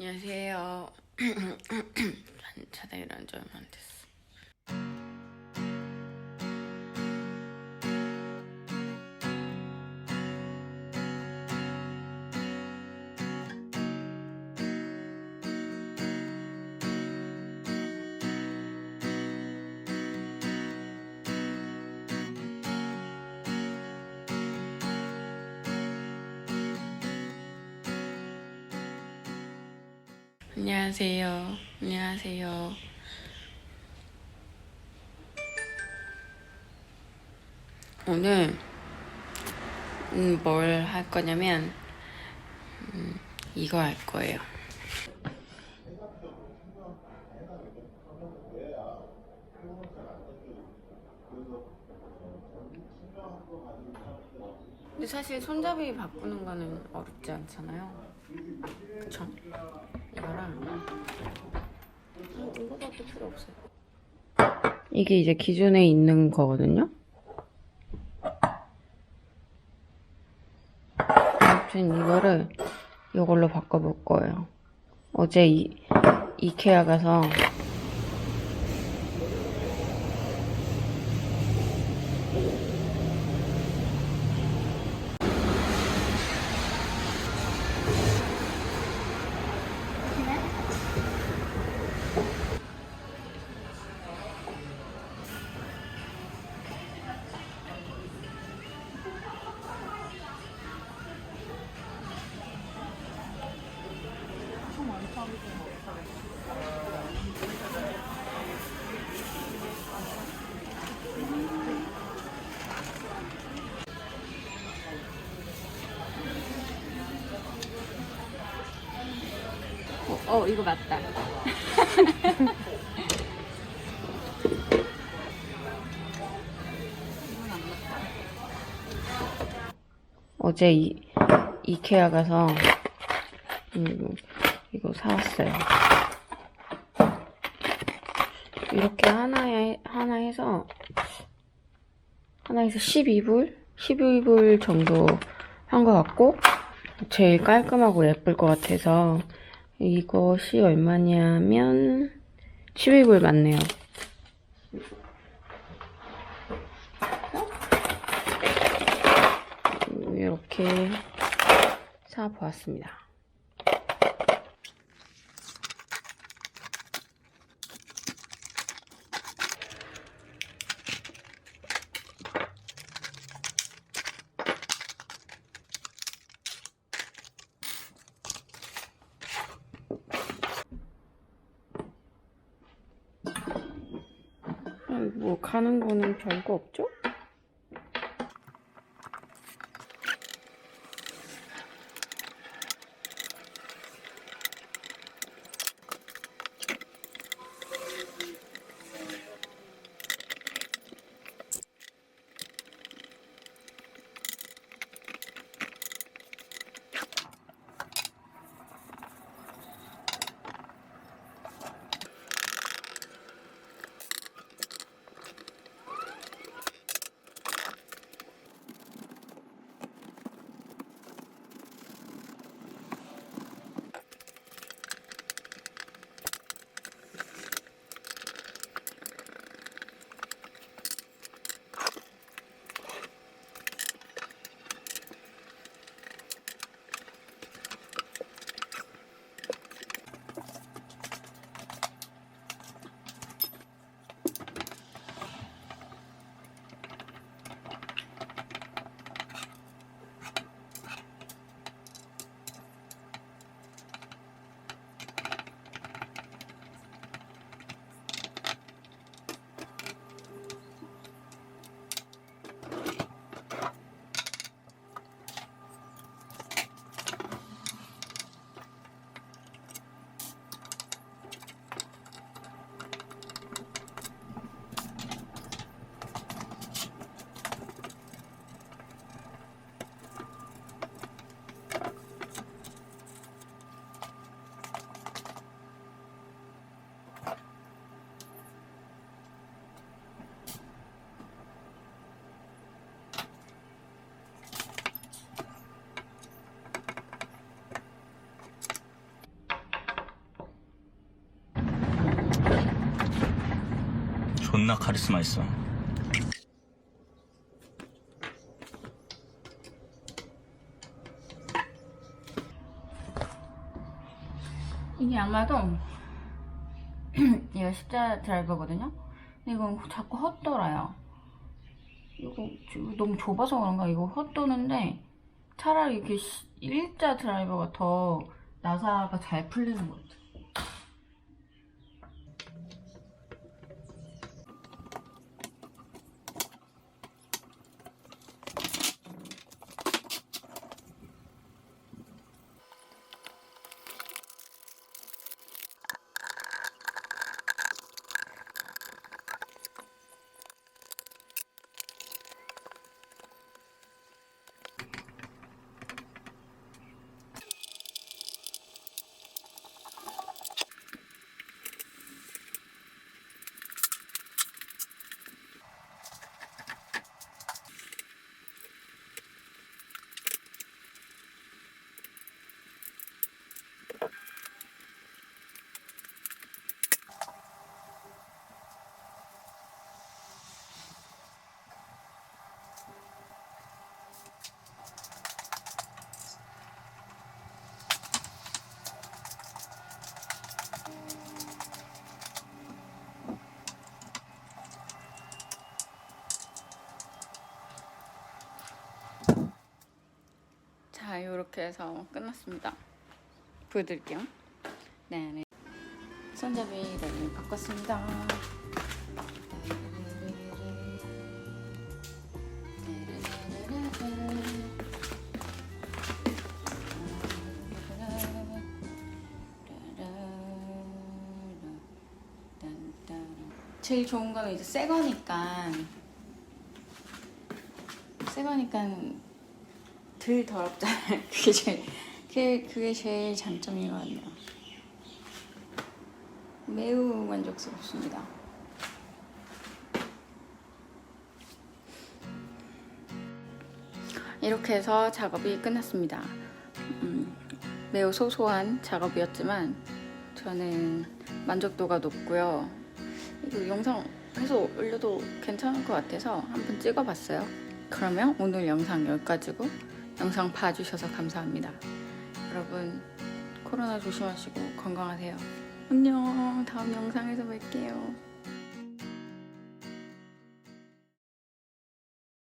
안녕하세요. 자다 일어난 지 얼마 안. 안녕하세요. 안녕하세요. 오늘 음, 뭘 할 거냐면 음, 이거 할 거예요. 근데 사실 손잡이 바꾸는 거는 어렵지 않잖아요. 그쵸? 이거랑 이거밖에 필요 없어요. 이게 이제 기존에 있는 거거든요. 아무튼 이거를 이걸로 바꿔볼 거예요. 어제 이, 이케아 가서 어, 어 이거 맞다. 어제 이, 이케아 가서 음, 이거 사왔어요. 이렇게 하나에 하나 해서 하나에서 12불, 12불 정도 한 것 같고 제일 깔끔하고 예쁠 것 같아서 이것이 얼마냐면 12불 맞네요. 이렇게 사보았습니다. 뭐 가는 거는 별거 없죠? 존나 카리스마 있어. 이게 아마도 얘가 십자 드라이버거든요. 이건 자꾸 헛돌아요. 이거 너무 좁아서 그런가 이거 헛도는데 차라리 이렇게 시- 일자 드라이버가 더 나사가 잘 풀리는 것 같아요. 자, 이렇게 해서 끝났습니다. 보여드릴게요. 네네. 손잡이를 바꿨습니다. 제일 좋은 거는 이제 새 거니까 새 거니까 덜 더럽잖아요. 그게 제일 그게, 그게 제일 장점인 것 같네요. 매우 만족스럽습니다. 이렇게 해서 작업이 끝났습니다. 음, 매우 소소한 작업이었지만 저는 만족도가 높고요. 이거 영상 해서 올려도 괜찮을 것 같아서 한번 찍어봤어요. 그러면 오늘 영상 여기까지고 영상 봐주셔서 감사합니다. 여러분 코로나 조심하시고 건강하세요. 안녕. 다음 영상에서 뵐게요.